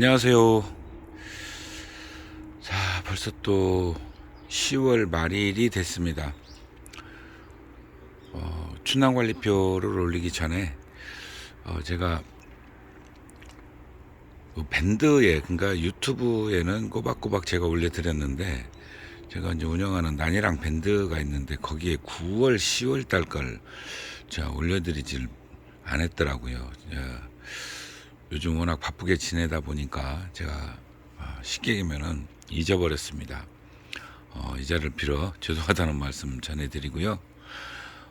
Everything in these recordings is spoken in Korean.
안녕하세요. 자, 벌써 또 10월 말일이 됐습니다. 어, 춘남관리표를 올리기 전에 어, 제가 그 밴드에 그러니까 유튜브에는 꼬박꼬박 제가 올려드렸는데 제가 이제 운영하는 난이랑 밴드가 있는데 거기에 9월, 10월 달 걸 제가 올려드리질 않았더라고요. 예. 요즘 워낙 바쁘게 지내다 보니까 제가 아, 쉽게 얘기하면은 잊어버렸습니다. 어, 이 자리를 빌어 죄송하다는 말씀 전해드리고요.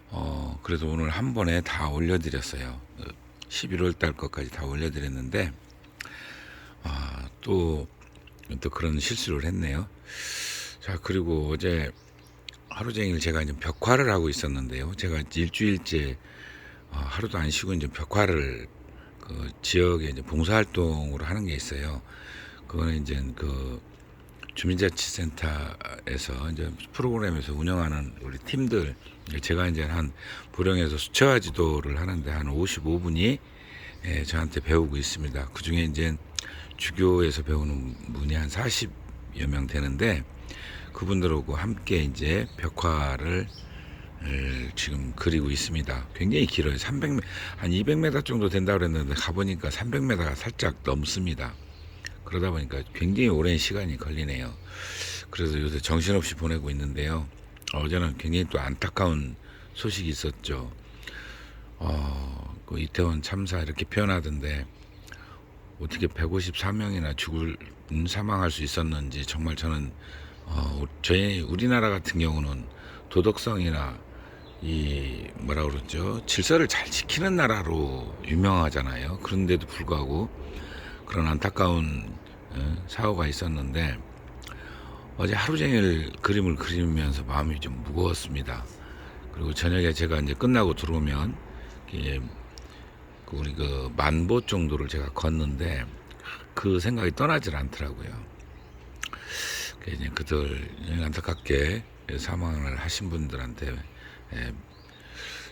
어, 그래도 오늘 한 번에 다 올려드렸어요. 11월 달 것까지 다 올려드렸는데, 아, 또, 또 그런 실수를 했네요. 자, 그리고 어제 하루 종일 제가 이제 벽화를 하고 있었는데요. 제가 일주일째 어, 하루도 안 쉬고 이제 벽화를 그 지역에 이제 봉사활동으로 하는 게 있어요. 그거는 이제 그 주민자치센터에서 이제 프로그램에서 운영하는 우리 팀들 제가 이제 한 보령에서 수채화 지도를 하는데 한 55분이 예, 저한테 배우고 있습니다. 그 중에 이제 주교에서 배우는 분이 한 40여 명 되는데 그분들하고 함께 이제 벽화를 을 지금 그리고 있습니다. 굉장히 길어요. 300m, 한 200m 정도 된다고 그랬는데 가보니까 300m가 살짝 넘습니다. 그러다 보니까 굉장히 오랜 시간이 걸리네요. 그래서 요새 정신없이 보내고 있는데요. 어제는 굉장히 또 안타까운 소식이 있었죠. 어, 그 이태원 참사 이렇게 표현하던데 어떻게 154명이나 죽을 음, 사망할 수 있었는지 정말 저는 어, 저희 우리나라 같은 경우는 도덕성이나 이 뭐라 그러죠 질서를 잘 지키는 나라로 유명하잖아요. 그런데도 불구하고 그런 안타까운 어, 사고가 있었는데 어제 하루 종일 그림을 그리면서 마음이 좀 무거웠습니다. 그리고 저녁에 제가 이제 끝나고 들어오면 그 우리 그 만보 정도를 제가 걷는데 그 생각이 떠나질 않더라고요. 이제 그들 안타깝게 사망을 하신 분들한테 예,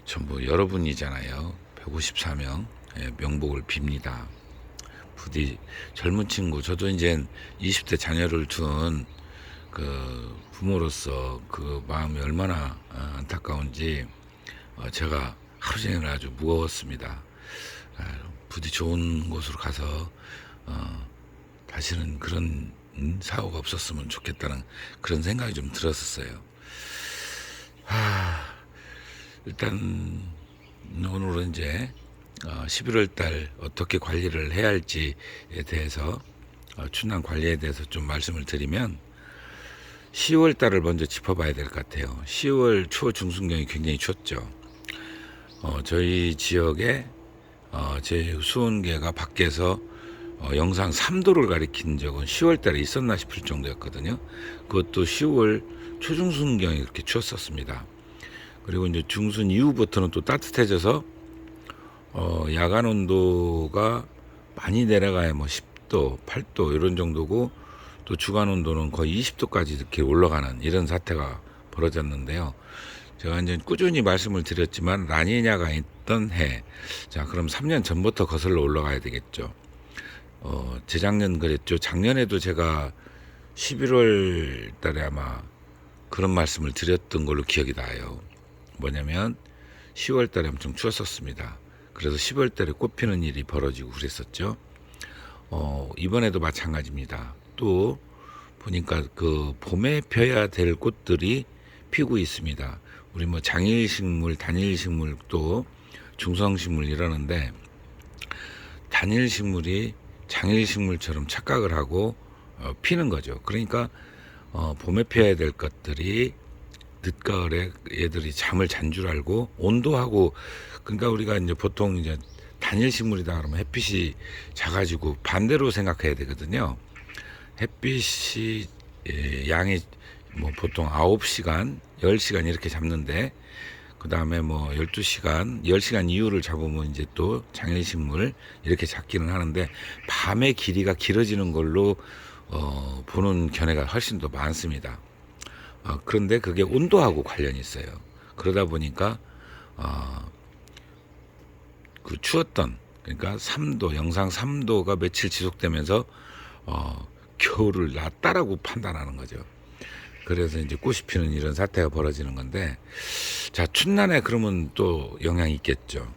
전부 여러분이잖아요. 154명 예, 명복을 빕니다. 부디 젊은 친구 저도 이제 20대 자녀를 둔 그 부모로서 그 마음이 얼마나 어, 안타까운지 어, 제가 하루 종일 아주 무거웠습니다. 아, 부디 좋은 곳으로 가서 어, 다시는 그런 음, 사고가 없었으면 좋겠다는 그런 생각이 좀 들었었어요. 하, 일단 오늘은 이제 11월 달 어떻게 관리를 해야 할지에 대해서 어, 춘남 관리에 대해서 좀 말씀을 드리면 10월 달을 먼저 짚어봐야 될 것 같아요. 10월 초 중순경이 굉장히 추웠죠. 어, 저희 지역에 어, 제 수온계가 밖에서 어, 영상 3도를 가리킨 적은 10월 달에 있었나 싶을 정도였거든요. 그것도 10월 초중순경이 그렇게 추웠었습니다. 그리고 이제 중순 이후부터는 또 따뜻해져서 어, 야간 온도가 많이 내려가야 뭐 10도, 8도 이런 정도고 또 주간 온도는 거의 20도까지 이렇게 올라가는 이런 사태가 벌어졌는데요. 제가 이제 꾸준히 말씀을 드렸지만 라니냐가 있던 해. 자, 그럼 3년 전부터 거슬러 올라가야 되겠죠. 어, 재작년 그랬죠. 작년에도 제가 11월 달에 아마 그런 말씀을 드렸던 걸로 기억이 나요. 뭐냐면 10월 달에 엄청 추웠었습니다. 그래서 10월 달에 꽃 피는 일이 벌어지고 그랬었죠. 어, 이번에도 마찬가지입니다. 또 보니까 그 봄에 펴야 될 꽃들이 피고 있습니다. 우리 뭐 장일식물, 단일식물 또 중성식물 이러는데 단일식물이 장일식물처럼 착각을 하고 어, 피는 거죠. 그러니까 어, 봄에 피어야 될 것들이 늦가을에 얘들이 잠을 잔 줄 알고 온도하고 그러니까 우리가 이제 보통 이제 단일 식물이다 그러면 햇빛이 작아지고 반대로 생각해야 되거든요. 햇빛이 예, 양이 뭐 보통 9시간, 10시간 이렇게 잡는데 그다음에 뭐 12시간, 10시간 이후를 잡으면 이제 또 장일식물 이렇게 잡기는 하는데 밤의 길이가 길어지는 걸로 어, 보는 견해가 훨씬 더 많습니다. 어, 그런데 그게 온도하고 관련이 있어요. 그러다 보니까 어, 그 추웠던 그러니까 3도, 영상 3도가 며칠 지속되면서 어, 겨울을 낮다라고 판단하는 거죠. 그래서 이제 꽃이 피는 이런 사태가 벌어지는 건데, 자, 춘난에 그러면 또 영향이 있겠죠.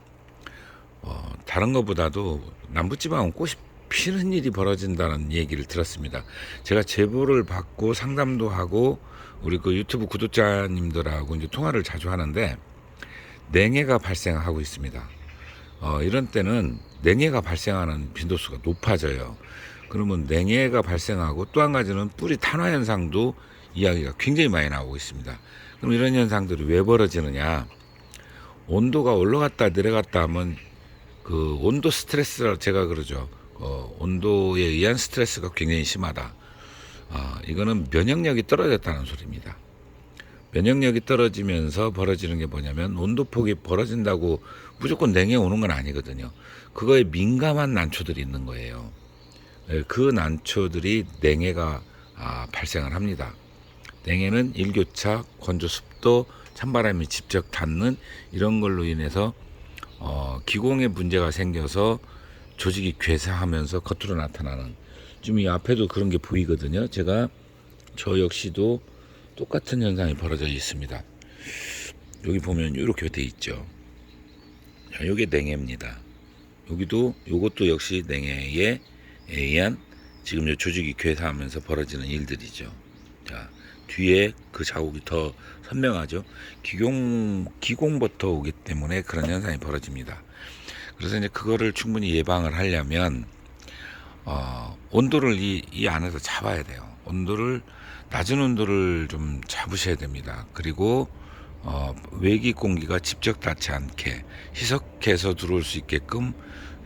어, 다른 것보다도 남부지방은 꽃이 피는 일이 벌어진다는 얘기를 들었습니다. 제가 제보를 받고 상담도 하고 우리 그 유튜브 구독자님들하고 이제 통화를 자주 하는데 냉해가 발생하고 있습니다. 어, 이런 때는 냉해가 발생하는 빈도수가 높아져요. 그러면 냉해가 발생하고 또 한 가지는 뿌리 탄화 현상도 이야기가 굉장히 많이 나오고 있습니다. 그럼 이런 현상들이 왜 벌어지느냐? 온도가 올라갔다 내려갔다 하면 그 온도 스트레스라 제가 그러죠. 어, 온도에 의한 스트레스가 굉장히 심하다. 아, 이거는 면역력이 떨어졌다는 소리입니다. 면역력이 떨어지면서 벌어지는 게 뭐냐면 온도폭이 벌어진다고 무조건 냉해 오는 건 아니거든요. 그거에 민감한 난초들이 있는 거예요. 예, 그 난초들이 냉해가 아, 발생을 합니다. 냉해는 일교차, 건조 습도, 찬바람이 직접 닿는 이런 걸로 인해서 어, 기공에 문제가 생겨서 조직이 괴사하면서 겉으로 나타나는 지금 이 앞에도 그런 게 보이거든요. 제가 저 역시도 똑같은 현상이 벌어져 있습니다. 여기 보면 이렇게 돼 있죠. 자, 요게 냉해입니다. 여기도 요것도 역시 냉해에 의한 지금 요 조직이 괴사하면서 벌어지는 일들이죠. 자, 뒤에 그 자국이 더 선명하죠. 기공 기공부터 오기 때문에 그런 현상이 벌어집니다. 그래서 이제 그거를 충분히 예방을 하려면 어, 온도를 이, 이 안에서 잡아야 돼요. 온도를 낮은 온도를 좀 잡으셔야 됩니다. 그리고 어, 외기 공기가 직접 닿지 않게 희석해서 들어올 수 있게끔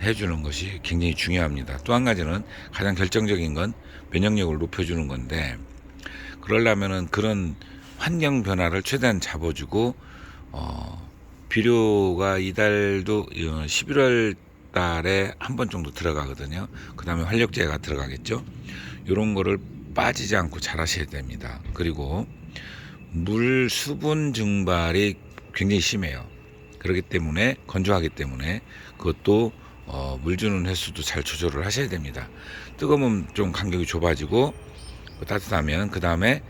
해주는 것이 굉장히 중요합니다. 또 한 가지는 가장 결정적인 건 면역력을 높여주는 건데 그러려면은 그런 환경 변화를 최대한 잡아주고 어, 비료가 이달도 11월 달에 한 번 정도 들어가거든요. 그 다음에 활력제가 들어가겠죠. 이런 거를 빠지지 않고 잘 하셔야 됩니다. 그리고 물 수분 증발이 굉장히 심해요. 그렇기 때문에 건조하기 때문에 그것도 어, 물 주는 횟수도 잘 조절을 하셔야 됩니다. 뜨거우면 좀 간격이 좁아지고 따뜻하면 그 다음에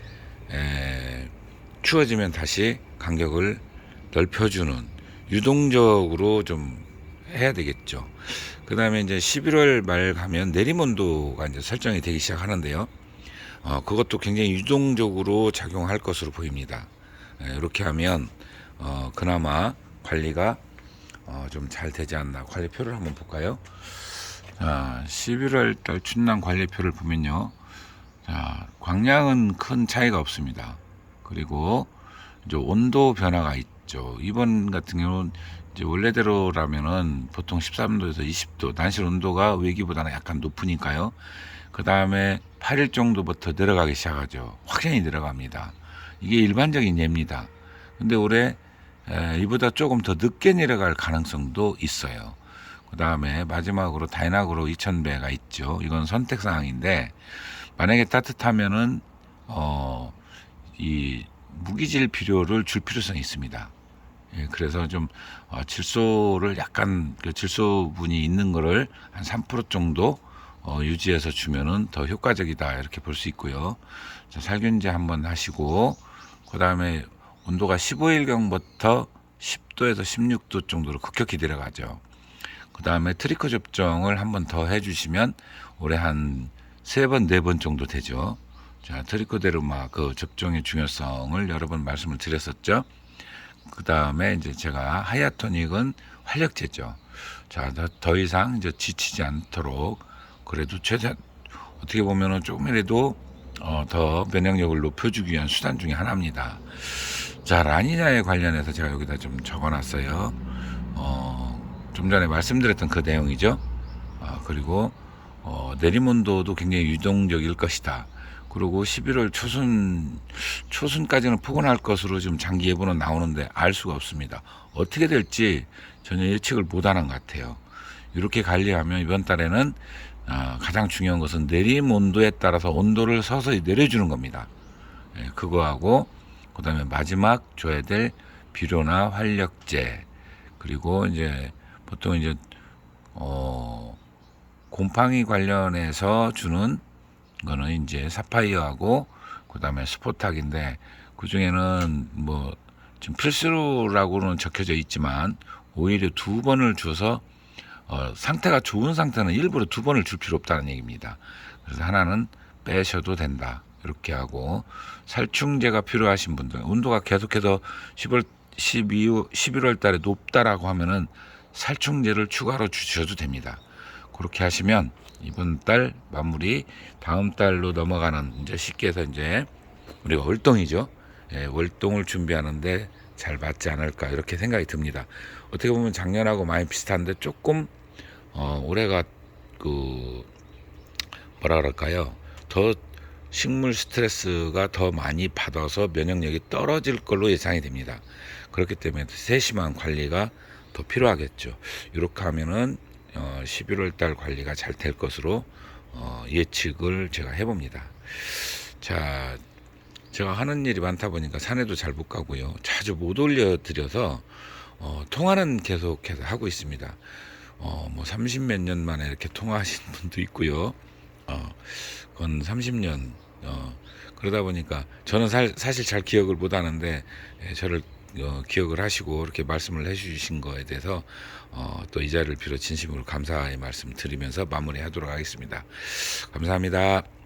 추워지면 다시 간격을 넓혀주는 유동적으로 좀 해야 되겠죠. 그 다음에 이제 11월 말 가면 내림온도가 이제 설정이 되기 시작하는데요. 어, 그것도 굉장히 유동적으로 작용할 것으로 보입니다. 예, 이렇게 하면 어, 그나마 관리가 어, 좀 잘 되지 않나. 관리표를 한번 볼까요? 자, 11월 달 춘남 관리표를 보면요. 자, 광량은 큰 차이가 없습니다. 그리고 이제 온도 변화가 있 죠. 이번 같은 경우는 이제 원래대로라면은 보통 13도에서 20도, 난실 온도가 외기보다는 약간 높으니까요. 그 다음에 8일 정도부터 내려가기 시작하죠. 확연히 내려갑니다. 이게 일반적인 예입니다. 근데 올해 에, 이보다 조금 더 늦게 내려갈 가능성도 있어요. 그 다음에 마지막으로 다이나그로 2000배가 있죠. 이건 선택 사항인데 만약에 따뜻하면은 어, 이 무기질 비료를 줄 필요성이 있습니다. 예, 그래서 좀 어, 질소를 약간 그 질소분이 있는 거를 한 3% 정도 어, 유지해서 주면은 더 효과적이다 이렇게 볼 수 있고요. 자, 살균제 한번 하시고 그 다음에 온도가 15일경부터 10도에서 16도 정도로 급격히 내려가죠. 그 다음에 트리커 접종을 한번 더 해주시면 올해 한 세 번, 네 번 정도 되죠. 자, 트리코데르마 그 접종의 중요성을 여러 번 말씀을 드렸었죠. 그 다음에 이제 제가 하야토닉은 활력제죠. 자, 더, 더 이상 이제 지치지 않도록 그래도 최대한 어떻게 보면은 조금이라도 어, 더 면역력을 높여주기 위한 수단 중에 하나입니다. 자, 라니냐에 관련해서 제가 여기다 좀 적어놨어요. 어, 좀 전에 말씀드렸던 그 내용이죠. 어, 그리고 어, 내리몬도도 굉장히 유동적일 것이다. 그리고 11월 초순 초순까지는 포근할 것으로 지금 장기 예보는 나오는데 알 수가 없습니다. 어떻게 될지 전혀 예측을 못하는 것 같아요. 이렇게 관리하면 이번 달에는 어, 가장 중요한 것은 내림 온도에 따라서 온도를 서서히 내려주는 겁니다. 예, 그거하고 그다음에 마지막 줘야 될 비료나 활력제 그리고 이제 보통 이제 어, 곰팡이 관련해서 주는 거는 이제 사파이어하고 그다음에 스포탁인데 그 중에는 뭐 지금 필수라고는 적혀져 있지만 오히려 두 번을 줘서 어, 상태가 좋은 상태는 일부러 두 번을 줄 필요 없다는 얘기입니다. 그래서 하나는 빼셔도 된다. 이렇게 하고 살충제가 필요하신 분들 온도가 계속해서 10월 12, 11월 달에 높다라고 하면은 살충제를 추가로 주셔도 됩니다. 그렇게 하시면 이번 달 마무리 다음 달로 넘어가는 이제 쉽게 해서 이제 우리가 월동이죠. 예, 월동을 준비하는데 잘 맞지 않을까 이렇게 생각이 듭니다. 어떻게 보면 작년하고 많이 비슷한데 조금 어, 올해가 그 뭐라 그럴까요? 더 식물 스트레스가 더 많이 받아서 면역력이 떨어질 걸로 예상이 됩니다. 그렇기 때문에 세심한 관리가 더 필요하겠죠. 이렇게 하면은 어, 11월 달 관리가 잘 될 것으로 어, 예측을 제가 해봅니다. 자, 제가 하는 일이 많다 보니까 산에도 잘 못 가고요. 자주 못 올려드려서 어, 통화는 계속해서 하고 있습니다. 어, 뭐 30몇 년 만에 이렇게 통화하신 분도 있고요. 어, 그건 30년. 어, 그러다 보니까 저는 살, 사실 잘 기억을 못 하는데 예, 저를 어, 기억을 하시고 이렇게 말씀을 해주신 거에 대해서 어, 또 이 자리를 빌어 진심으로 감사의 말씀 드리면서 마무리하도록 하겠습니다. 감사합니다.